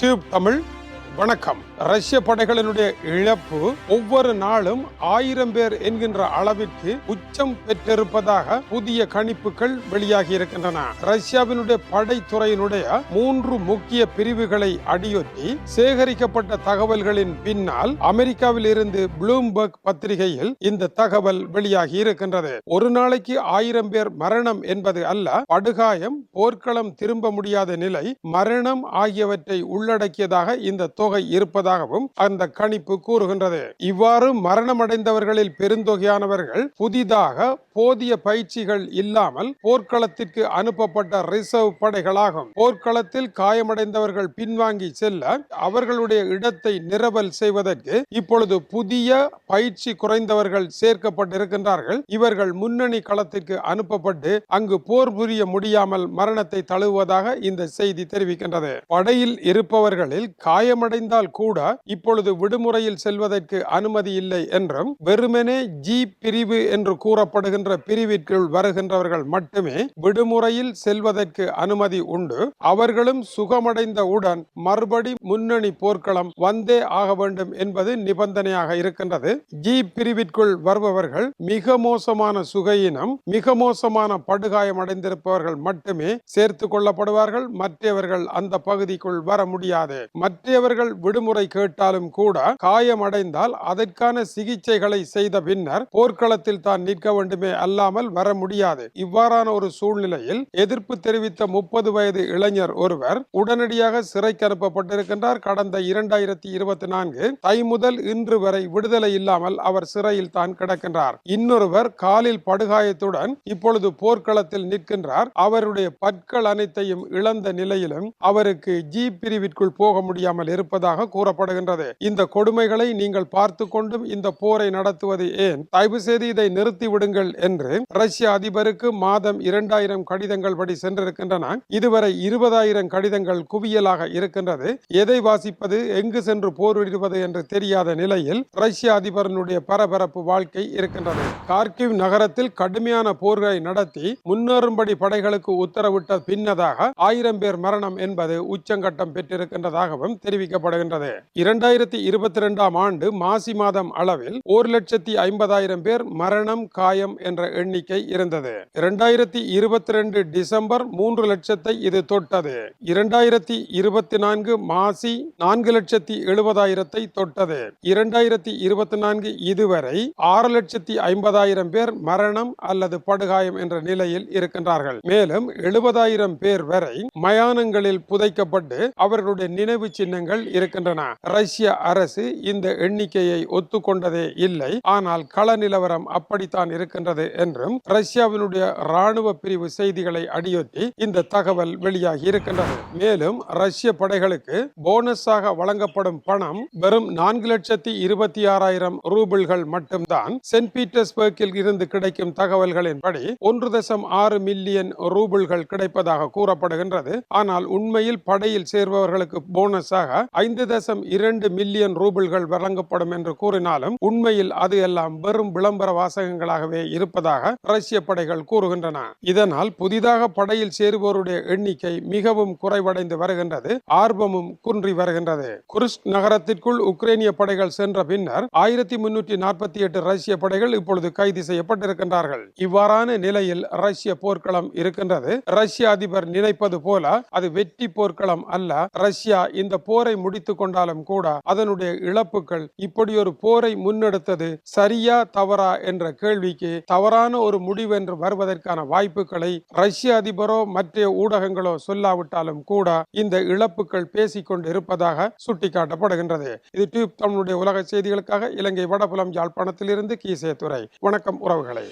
Tube Tamil வணக்கம். ரஷ்ய படைகளினுடைய இழப்பு ஒவ்வொரு நாளும் ஆயிரம் பேர் என்கின்ற அளவிற்கு உச்சம் பெற்றிருப்பதாக புதிய கணிப்புகள் வெளியாகி இருக்கின்றன. ரஷ்யாவினுடைய படைத்துறையினுடைய மூன்று முக்கிய பிரிவுகளை அடியொட்டி சேகரிக்கப்பட்ட தகவல்களின் பின்னால் அமெரிக்காவில் இருந்து ப்ளூம்பர்க் பத்திரிகையில் இந்த தகவல் வெளியாகி இருக்கின்றது. ஒரு நாளைக்கு ஆயிரம் பேர் மரணம் என்பது அல்ல படுகாயம் போர்க்களம் திரும்ப முடியாத நிலை மரணம் ஆகியவற்றை உள்ளடக்கியதாக இந்த தொகை இருப்பதாகவும் அந்த கணிப்பு கூறுகின்றது. இவ்வாறு மரணமடைந்தவர்களில் பெருந்தொகையானவர்கள் புதிதாக போதிய பயிற்சிகள் இல்லாமல் போர்க்களத்திற்கு அனுப்பப்பட்ட ரிசர்வ் படைகளாகும். போர்க்களத்தில் காயமடைந்தவர்கள் பின்வாங்கி செல்ல அவர்களுடைய இடத்தை நிரவல் செய்வதற்கு இப்பொழுது புதிய பயிற்சி குறைந்தவர்கள் சேர்க்கப்பட்டிருக்கின்றார்கள். இவர்கள் முன்னணி களத்திற்கு அனுப்பப்பட்டு அங்கு போர் புரிய முடியாமல் மரணத்தை தழுவுவதாக இந்த செய்தி தெரிவிக்கின்றது. படையில் இருப்பவர்களில் காயமடை காயமடைந்தால் கூட இப்பொழுது விடுமுறையில் செல்வதற்கு அனுமதி இல்லை என்றும் வெறுமனே ஜி பிரிவு என்று கூறப்படுகின்ற பிரிவிற்குள் வருகின்றவர்கள் மட்டுமே விடுமுறையில் செல்வதற்கு அனுமதி உண்டு. அவர்களும் சுகமடைந்தவுடன் மறுபடி முன்னணி போர்க்களம் வந்தே ஆக வேண்டும் என்பது நிபந்தனையாக இருக்கின்றது. ஜி பிரிவிற்குள் வருபவர்கள் மிக மோசமான சுகையினம் மிக மோசமான படுகாயம் அடைந்திருப்பவர்கள் மட்டுமே சேர்த்து கொள்ளப்படுவார்கள். மற்றவர்கள் அந்த பகுதிக்குள் வர முடியாது. மற்றவர்கள் விடுமுறை கேட்டாலும் கூட காயமடைந்தால் அதற்கான சிகிச்சைகளை செய்த பின்னர் போர்க்களத்தில் தான் நிற்க வேண்டுமே அல்லாமல் வர முடியாது. இவ்வாறான ஒரு சூழ்நிலையில் எதிர்ப்பு தெரிவித்த முப்பது வயது இளைஞர் ஒருவர் உடனடியாக சிறைக்கு அனுப்பப்பட்டிருக்கின்றார். கடந்த இரண்டாயிரத்தி இருபத்தி நான்கு தை முதல் இன்று வரை விடுதலை இல்லாமல் அவர் சிறையில் தான் கிடக்கின்றார். இன்னொருவர் காலில் படுகாயத்துடன் இப்பொழுது போர்க்களத்தில் நிற்கின்றார். அவருடைய பற்கள் அனைத்தையும் இழந்த நிலையிலும் அவருக்கு ஜி பிரிவிற்குள் போக முடியாமல் இருப்பதாக கூறப்படுகின்றது. இந்த கொடுமைகளை நீங்கள் பார்த்து கொண்டும் இந்த போரை நடத்துவது ஏன்? தயவு செய்து இதை நிறுத்தி விடுங்கள் என்று ரஷ்ய அதிபருக்கு மாதம் இரண்டாயிரம் கடிதங்கள் படி சென்றிருக்கின்றன. இதுவரை இருபதாயிரம் கடிதங்கள் குவியலாக இருக்கின்றது. எதை வாசிப்பது? எங்கு சென்று போரிடுவது என்று தெரியாத நிலையில் ரஷ்ய அதிபரனுடைய பரபரப்பு வாழ்க்கை இருக்கின்றது. கார்கிவ் நகரத்தில் கடுமையான போர்களை நடத்தி முன்னேறும்படி படைகளுக்கு உத்தரவிட்ட பின்னதாக ஆயிரம் பேர் மரணம் என்பது உச்சங்கட்டம் பெற்றிருக்கின்றதாகவும் தெரிவிக்கப்படுகின்றது இரண்டாயிரத்தி இருபத்தி ரெண்டாம் ஆண்டு மாசி மாதம் அளவில் ஒரு லட்சத்தி ஐம்பதாயிரம் பேர் மரணம் காயம் என்ற எண்ணிக்கை இருந்தது. இரண்டாயிரத்தி இருபத்தி ரெண்டு டிசம்பர் மூன்று லட்சத்தை இது தொட்டது. இரண்டாயிரத்தி இருபத்தி நான்கு மாசி நான்கு லட்சத்தி எழுபதாயிரத்தை தொட்டது. இரண்டாயிரத்தி இருபத்தி நான்கு இதுவரை ஆறு லட்சத்தி ஐம்பதாயிரம் பேர் மரணம் அல்லது படுகாயம் என்ற நிலையில் இருக்கின்றார்கள். மேலும் எழுபதாயிரம் பேர் வரை மயானங்களில் புதைக்கப்பட்டு அவர்களுடைய நினைவு சின்னங்கள் இருக்கின்றன. ரஷ்ய அரசு இந்த எண்ணிக்கையை ஒத்துக்கொண்டதே இல்லை. ஆனால் கள நிலவரம் அப்படித்தான் இருக்கின்றது என்றும் ரஷ்யாவினுடைய ராணுவ பிரிவு செய்திகளை அடியொற்றி இந்த தகவல் வெளியாகி இருக்கின்றது. மேலும் ரஷ்ய படைகளுக்கு போனஸாக வழங்கப்படும் பணம் வெறும் நான்கு லட்சத்தி இருபத்தி ஆறாயிரம் ரூபிள்கள் மட்டும்தான் சென்ட் பீட்டர்ஸ்பர்க்கில் இருந்து கிடைக்கும் தகவல்களின்படி ஒன்று தசம் ஆறு மில்லியன் ரூபிள்கள் கிடைப்பதாக கூறப்படுகின்றது. ஆனால் உண்மையில் படையில் சேர்பவர்களுக்கு போனஸாக ஐந்து தசம் இரண்டு மில்லியன் ரூபிள்கள் வழங்கப்படும் என்று கூறினாலும் உண்மையில் அது எல்லாம் வெறும் விளம்பர வாசகங்களாகவே இருப்பதாக ரஷ்ய படைகள் கூறுகின்றன. இதனால் புதிதாக படையில் சேருவோருடைய எண்ணிக்கை மிகவும் குறைவடைந்து வருகின்றது ஆர்வமும் குன்றி வருகின்றது. குருஸ்க் நகரத்திற்குள் உக்ரைனிய படைகள் சென்ற பின்னர் ஆயிரத்தி முன்னூற்றி நாற்பத்தி எட்டு ரஷ்ய படைகள் இப்பொழுது கைது செய்யப்பட்டிருக்கின்றார்கள். இவ்வாறான நிலையில் ரஷ்ய போர்க்களம் இருக்கின்றது. ரஷ்ய அதிபர் நினைப்பது போல அது வெற்றி போர்க்களம் அல்ல ரஷ்யா இந்த போரை முடித்துக் கொண்டாலும் கூட அதனுடைய இழப்புகள் இப்படி ஒரு போரை முன்னெடுத்தது சரியா தவறா என்ற கேள்விக்கு தவறான ஒரு முடிவு என்று வருவதற்கான வாய்ப்புகளை ரஷ்ய அதிபரோ மற்ற ஊடகங்களோ சொல்லாவிட்டாலும் கூட இந்த இழப்புகள் பேசிக்கொண்டு இருப்பதாக சுட்டிக்காட்டப்படுகின்றது. இது டியூப் தமிழுடைய உலக செய்திகளுக்காக இலங்கை வடபுலம் யாழ்ப்பாணத்திலிருந்து கீசே துறை வணக்கம் உறவுகளை.